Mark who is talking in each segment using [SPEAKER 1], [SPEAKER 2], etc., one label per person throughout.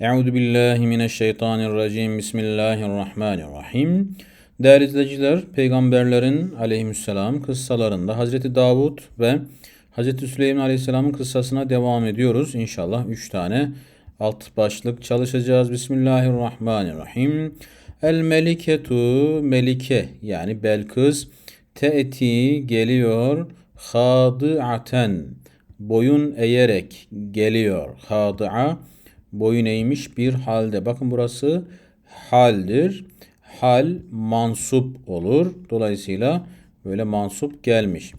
[SPEAKER 1] Euzu billahi mineşşeytanirracim. Bismillahirrahmanirrahim. Değerli izleyiciler, peygamberlerin aleyhisselam kıssalarında Hazreti Davud ve Hazreti Süleyman aleyhisselamın kıssasına devam ediyoruz. İnşallah 3 tane alt başlık çalışacağız. Bismillahirrahmanirrahim. El meliketu melike yani Belkıs te'ti geliyor hadıaten boyun eğerek geliyor. Hadıa boyun eğmiş bir halde. Bakın burası haldir. Hal mansup olur. Dolayısıyla böyle mansup gelmiş.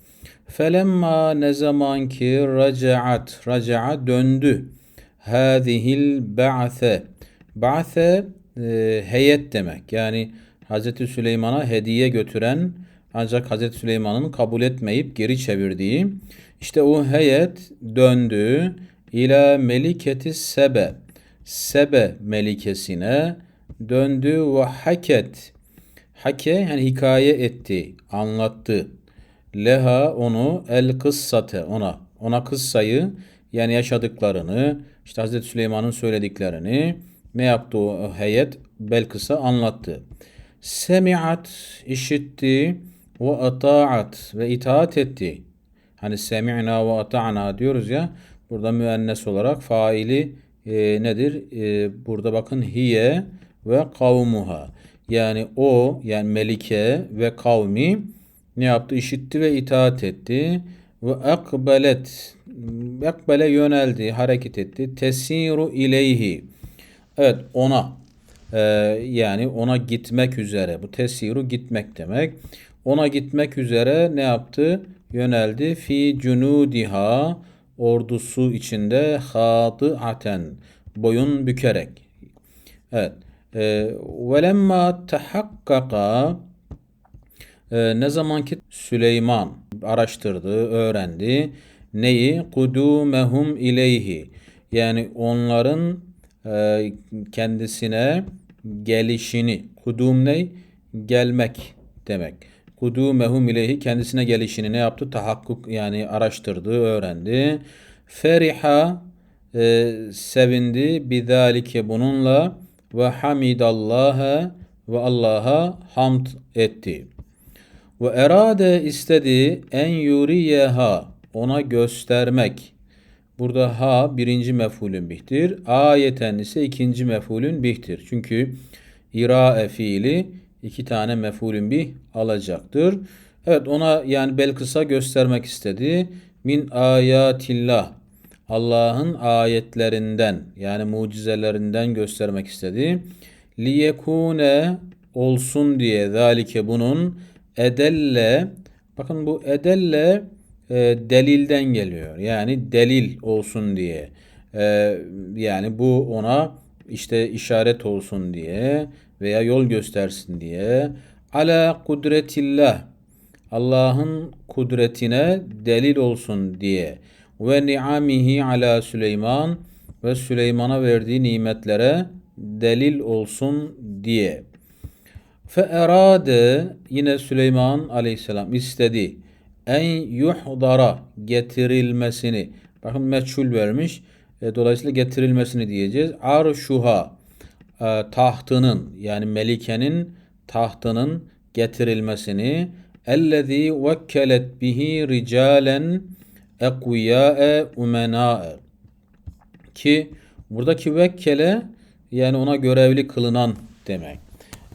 [SPEAKER 1] Felemma ne zaman ki racaat, raca'a döndü. Hâzihil ba'se. Ba'se e, heyet demek. Yani Hazreti Süleyman'a hediye götüren ancak Hazreti Süleyman'ın kabul etmeyip geri çevirdiği işte o heyet döndü ila meliketi sebe. Sebe melikesine döndü ve haket. Hake yani hikaye etti anlattı. Leha onu el kıssate ona. Ona kıssayı yani yaşadıklarını işte Hazreti Süleyman'ın söylediklerini ne yaptı o heyet? Belkıs'a anlattı. Semi'at işitti ve ata'at ve itaat etti. Hani semi'na ve ata'na diyoruz ya burada müennes olarak faili e, nedir? E, burada bakın hiye ve kavmuha. Yani o yani Melike ve kavmi ne yaptı? İşitti ve itaat etti. Ve akbelet akbele yöneldi, hareket etti. Tesiru ileyhi. Evet ona e, yani ona gitmek üzere. Bu tesiru gitmek demek. Ona gitmek üzere ne yaptı? Yöneldi. Fi cunudiha ordusu içinde hatıaten boyun bükerek. Evet. E, velemma tahakkaka e, ne zaman ki Süleyman araştırdı, öğrendi neyi? Kudumehum ileyhi. Yani onların e, kendisine gelişini. Kudum ne? Gelmek demek. Kudumehum ileyhi kendisine gelişini ne yaptı? Tahakkuk yani araştırdı, öğrendi. Feriha e, sevindi bidalike bununla ve hamidallaha ve Allah'a hamd etti. Ve erade istedi en yuriyeha ona göstermek. Burada ha birinci mefulün bihtir. Ayeten ise ikinci mefulün bihtir. Çünkü irae fiili iki tane mefulün bih alacaktır. Evet ona yani Belkıs'a göstermek istedi. Min ayatillah. Allah'ın ayetlerinden yani mucizelerinden göstermek istedi. Liyekune olsun diye zalike bunun edelle bakın bu edelle e, delilden geliyor. Yani delil olsun diye. E, yani bu ona işte işaret olsun diye veya yol göstersin diye. Ala kudretillah. Allah'ın kudretine delil olsun diye. Ve ni'amihi ala Süleyman ve Süleyman'a verdiği nimetlere delil olsun diye. Fe erade yine Süleyman aleyhisselam istedi en yuhdara getirilmesini. Bakın meçhul vermiş. E, dolayısıyla getirilmesini diyeceğiz. Arşuha e, tahtının yani melikenin tahtının getirilmesini ellezî vekkelet bihi ricalen ekviyâe umenâe ki buradaki vekkele yani ona görevli kılınan demek.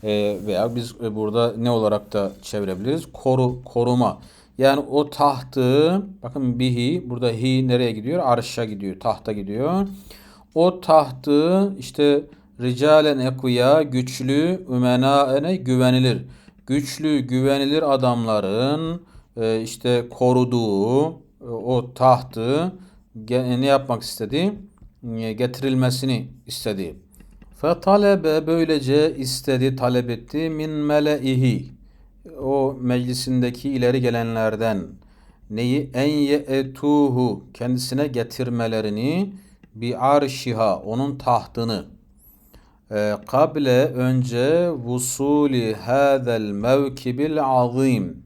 [SPEAKER 1] E, veya biz e, burada ne olarak da çevirebiliriz? Koru, koruma. Yani o tahtı bakın bihi burada hi nereye gidiyor? Arşa gidiyor. Tahta gidiyor. O tahtı işte ricalen ekuya güçlü ümenaene güvenilir. Güçlü güvenilir adamların e, işte koruduğu e, o tahtı ne yapmak istedi? E, getirilmesini istedi. Fe talebe böylece istedi, talep etti min meleihi o meclisindeki ileri gelenlerden neyi en ye'tuhu kendisine getirmelerini bi arşiha onun tahtını kable önce vusuli hadel mevkibil azim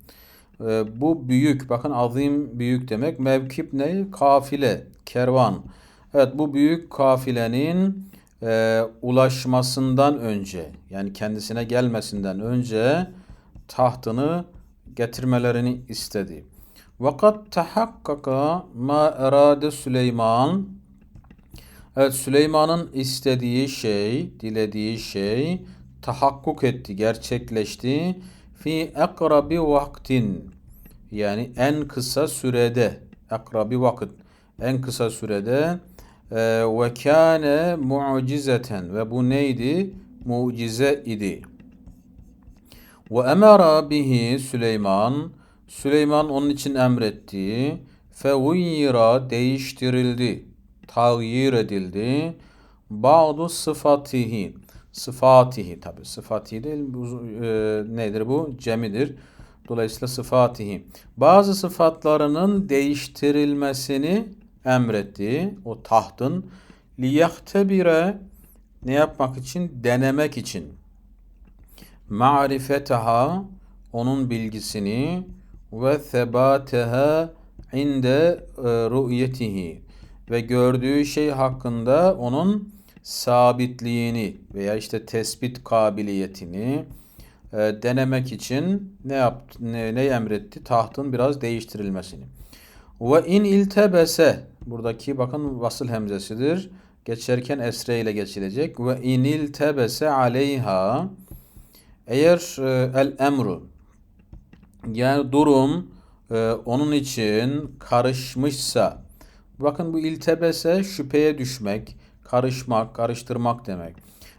[SPEAKER 1] e, bu büyük bakın azim büyük demek. Mevkip ne? Kafile kervan. Evet bu büyük kafilenin e, ulaşmasından önce yani kendisine gelmesinden önce tahtını getirmelerini istedi. Vakat tahakkaka ma erade Süleyman Evet Süleyman'ın istediği şey, dilediği şey tahakkuk etti, gerçekleşti. Fi akrabi vaktin yani en kısa sürede akrabi vakit en kısa sürede e, ve kâne mucizeten ve bu neydi? Mucize idi. Ve emara bihi Süleyman Süleyman onun için emretti. Fevuyira değiştirildi. Tağyir edildi. Ba'du sıfatihi. Sıfatihi tabi. Sıfatihi değil. Bu, e, nedir bu? Cemidir. Dolayısıyla sıfatihi. Bazı sıfatlarının değiştirilmesini emretti. O tahtın. Liyahtebire ne yapmak için? Denemek için. Ma'rifetaha onun bilgisini ve sebateha inde e, ru'yetihi ve gördüğü şey hakkında onun sabitliğini veya işte tespit kabiliyetini e, denemek için ne yaptı ne, ne emretti? Tahtın biraz değiştirilmesini. Ve in iltebese buradaki bakın vasıl hemzesidir. Geçerken esre ile geçilecek. Ve in iltebese aleyha eğer e, el emru yani durum e, onun için karışmışsa bakın bu iltebese şüpheye düşmek, karışmak, karıştırmak demek.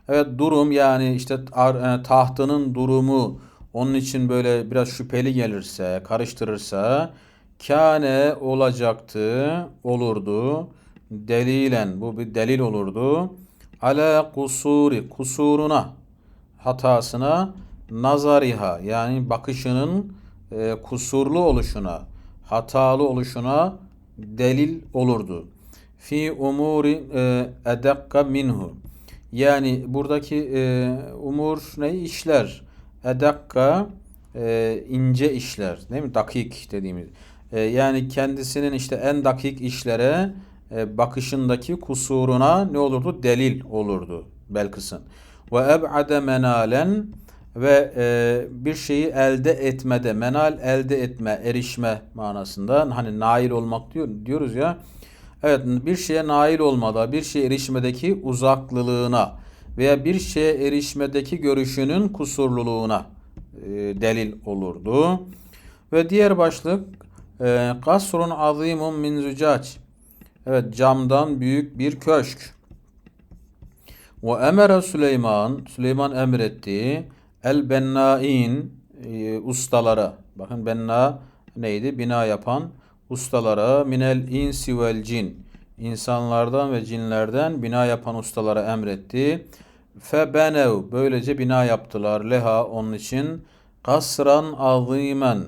[SPEAKER 1] Evet durum yani işte e, tahtının durumu onun için böyle biraz şüpheli gelirse, karıştırırsa kâne olacaktı, olurdu. Delilen bu bir delil olurdu. Ala kusuri kusuruna hatasına nazariha yani bakışının e, kusurlu oluşuna, hatalı oluşuna delil olurdu. Fi umuri e, edakka minhu. Yani buradaki e, umur ne işler? Edakka e, ince işler, değil mi? Dakik dediğimiz. E, yani kendisinin işte en dakik işlere e, bakışındaki kusuruna ne olurdu? Delil olurdu Belkıs'ın. Ve eb'ade menalen ve e, bir şeyi elde etmede, menal elde etme, erişme manasında hani nail olmak diyor, diyoruz ya. Evet bir şeye nail olmada, bir şeye erişmedeki uzaklılığına veya bir şeye erişmedeki görüşünün kusurluluğuna e, delil olurdu. Ve diğer başlık e, kasrun azimun min zücac. Evet camdan büyük bir köşk. Ve emere Süleyman, Süleyman emretti. El bennain e, ustalara. Bakın benna neydi? Bina yapan ustalara minel insi vel cin. insanlardan ve cinlerden bina yapan ustalara emretti. Febenev böylece bina yaptılar leha onun için kasran azimen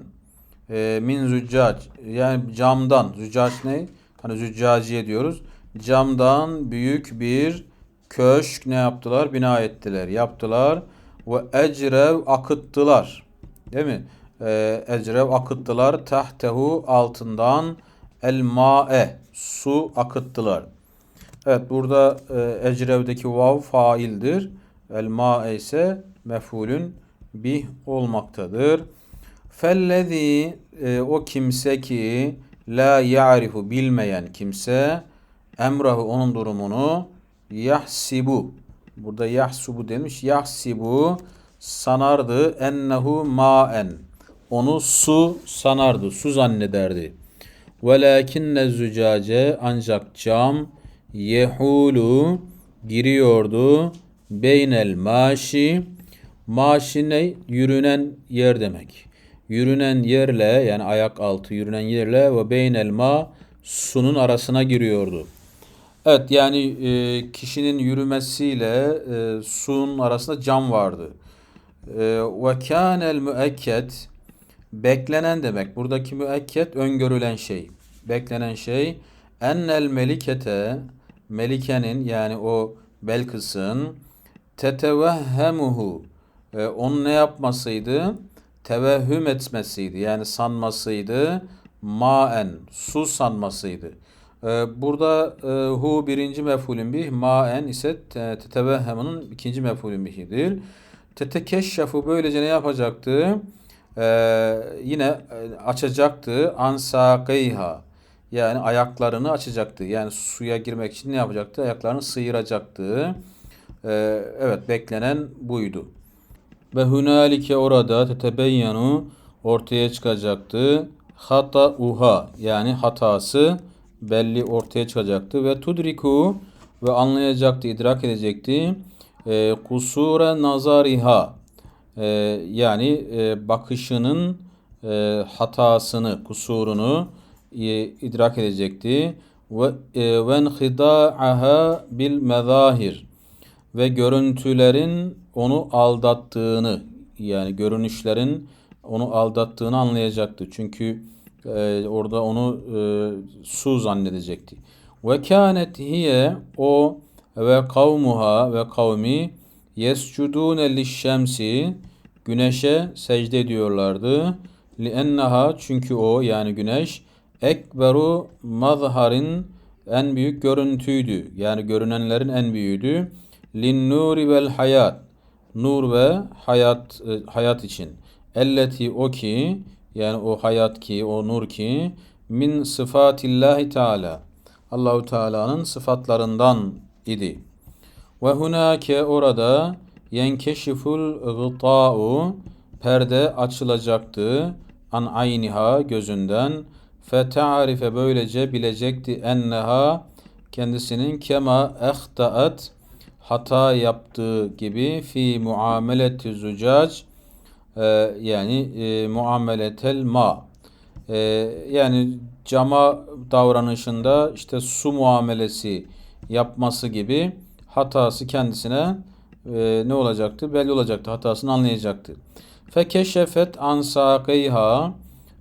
[SPEAKER 1] e, min züccac yani camdan züccac ne? Hani züccaciye diyoruz. Camdan büyük bir köşk ne yaptılar? Bina ettiler, yaptılar ve ecrev akıttılar. Değil mi? Ee, ecrev akıttılar. Tahtehu altından el ma'e su akıttılar. Evet burada e, ecrevdeki vav faildir. El ma'e ise mefulün bih olmaktadır. Fellezi e, o kimse ki la ya'rifu bilmeyen kimse emrahu onun durumunu yahsibu Burada yahsubu demiş. Yahsibu sanardı ennehu maen. Onu su sanardı. Su zannederdi. Velakinne zücace ancak cam yehulu giriyordu. Beynel maşi maşi ne? Yürünen yer demek. Yürünen yerle yani ayak altı yürünen yerle ve beynel ma sunun arasına giriyordu. Evet yani e, kişinin yürümesiyle e, suyun arasında cam vardı. E, ve kânel müekked beklenen demek. Buradaki müekket öngörülen şey. Beklenen şey ennel melikete melikenin yani o Belkıs'ın tetevehhemuhu e, onun ne yapmasıydı? Tevehhüm etmesiydi. Yani sanmasıydı. Maen su sanmasıydı. Ee, burada e, hu birinci mef'ulün bih, maen ise te- tetevehhemunun ikinci mef'ulün bihidir. Tetekeşşefu böylece ne yapacaktı? Ee, yine e, açacaktı ansakeyha. Yani ayaklarını açacaktı. Yani suya girmek için ne yapacaktı? Ayaklarını sıyıracaktı. Ee, evet beklenen buydu. Ve hunalike orada tetebeyyenu ortaya çıkacaktı. Hata uha yani hatası belli ortaya çıkacaktı. Ve tudriku ve anlayacaktı, idrak edecekti. E, kusure nazariha e, yani e, bakışının e, hatasını, kusurunu e, idrak edecekti. Ve e, enhida'aha bil mezahir ve görüntülerin onu aldattığını yani görünüşlerin onu aldattığını anlayacaktı. Çünkü e, orada onu e, su zannedecekti. Ve kânet hiye o ve kavmuha ve kavmi yescudûne lişşemsi güneşe secde ediyorlardı. Liennaha çünkü o yani güneş ekberu mazharin en büyük görüntüydü. Yani görünenlerin en büyüğüydü. Lin nuri vel hayat. Nur ve hayat e, hayat için. Elleti o ki yani o hayat ki o nur ki min sıfatillahi teala. Allahu Teala'nın sıfatlarından idi. Ve hunake orada yenkeşiful gıta'u perde açılacaktı an ayniha gözünden feta'rife böylece bilecekti enneha kendisinin kema ehtaat hata yaptığı gibi fi muameleti zucac e, yani e, muameletel ma e, yani cama davranışında işte su muamelesi yapması gibi hatası kendisine e, ne olacaktı? Belli olacaktı. Hatasını anlayacaktı. Fekeşefet an saqeyha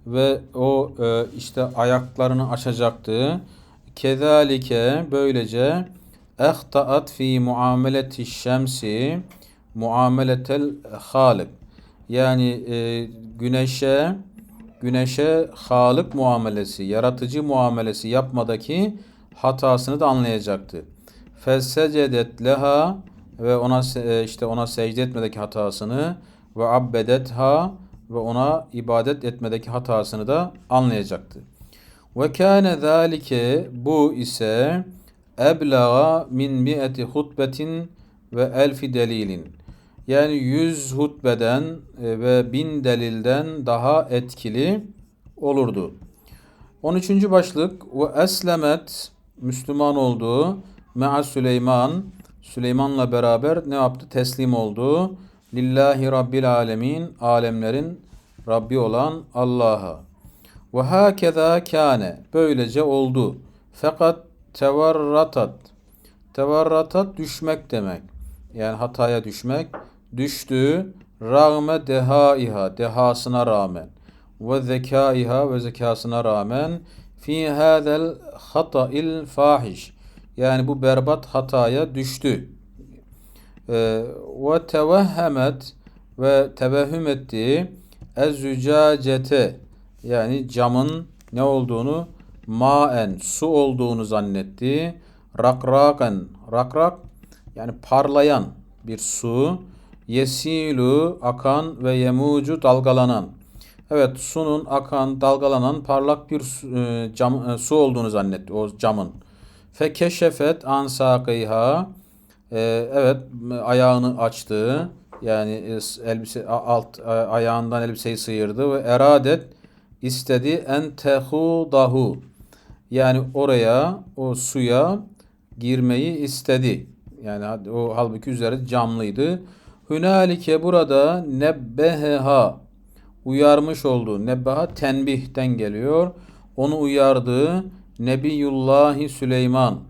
[SPEAKER 1] ve o e, işte ayaklarını açacaktı. Kezalike böylece ehtaat fi muameleti şemsi muameletel halik yani e, güneşe güneşe halık muamelesi, yaratıcı muamelesi yapmadaki hatasını da anlayacaktı. Fesecedet leha ve ona e, işte ona secde etmedeki hatasını ve abbedetha ve ona ibadet etmedeki hatasını da anlayacaktı. Ve kâne zâlike bu ise eblağa min mi'eti hutbetin ve elfi delilin. Yani yüz hutbeden e, ve bin delilden daha etkili olurdu. 13. başlık ve eslemet Müslüman oldu. Me'a Süleyman Süleyman'la beraber ne yaptı? Teslim oldu. Lillahi Rabbil Alemin alemlerin Rabbi olan Allah'a. Ve hakeza kâne böylece oldu. Fakat tevarratat tevarratat düşmek demek. Yani hataya düşmek. Düştü rağme dehaiha dehasına rağmen ve zekaiha ve zekasına rağmen fi hadel hata'il fahiş yani bu berbat hataya düştü. Ee, ve tevehhemet ve tevehhüm etti ezzücacete yani camın ne olduğunu maen su olduğunu zannetti. Rakraken rakrak yani parlayan bir su. Yesilu akan ve yemucu dalgalanan. Evet sunun akan dalgalanan parlak bir su, e, cam, e, su olduğunu zannetti o camın. Fekeşefet an sakıyha e, evet ayağını açtı. Yani e, elbise alt a- ayağından elbiseyi sıyırdı ve eradet istedi en tehudahu. Yani oraya o suya girmeyi istedi. Yani o halbuki üzeri camlıydı. Hünalike burada nebbeheha uyarmış oldu. Nebbeha tenbihten geliyor. Onu uyardı. Nebiyullahi Süleyman.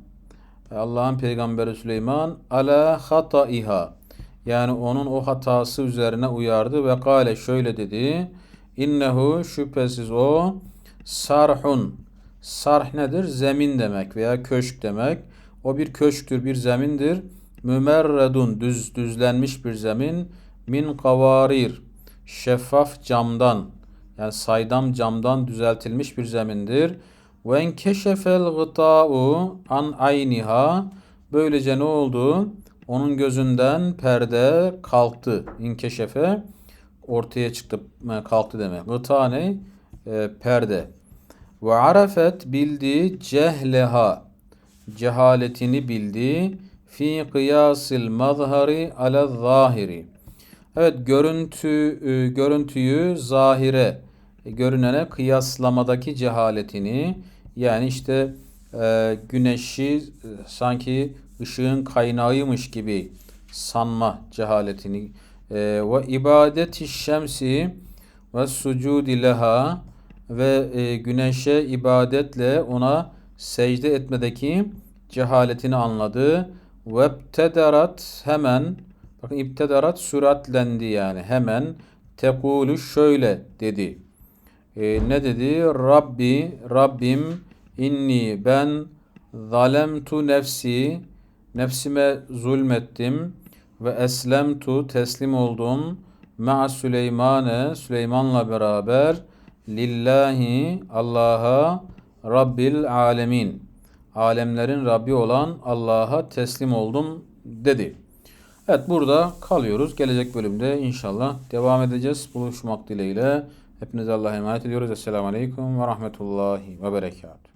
[SPEAKER 1] Allah'ın peygamberi Süleyman ala hataiha. Yani onun o hatası üzerine uyardı ve kale şöyle dedi. İnnehu şüphesiz o sarhun. Sarh nedir? Zemin demek veya köşk demek. O bir köşktür, bir zemindir. Mümerredun düz düzlenmiş bir zemin. Min kavarir şeffaf camdan yani saydam camdan düzeltilmiş bir zemindir. Ve enkeşefel gıta'u an ayniha. Böylece ne oldu? Onun gözünden perde kalktı. İnkeşefe ortaya çıktı, e, kalktı demek. Gıta ne? E, perde. Ve arafet bildi cehleha. Cehaletini bildi. Fi kıyasil mazhari ala zahiri. Evet görüntü e, görüntüyü zahire e, görünene kıyaslamadaki cehaletini yani işte e, güneşi sanki ışığın kaynağıymış gibi sanma cehaletini ve ibadeti şemsi ve sucudi leha ve güneşe ibadetle ona secde etmedeki cehaletini anladı. Vebtederat hemen bakın ibtedarat süratlendi yani hemen tekulu şöyle dedi. E, ne dedi? Rabbi, Rabbim inni ben zalemtu nefsi nefsime zulmettim ve eslemtu teslim oldum ma'a Süleymane Süleyman'la beraber lillahi Allah'a Rabbil alemin alemlerin Rabbi olan Allah'a teslim oldum dedi. Evet burada kalıyoruz. Gelecek bölümde inşallah devam edeceğiz. Buluşmak dileğiyle. Hepinize Allah'a emanet ediyoruz. Esselamu Aleyküm ve Rahmetullahi ve Berekatuhu.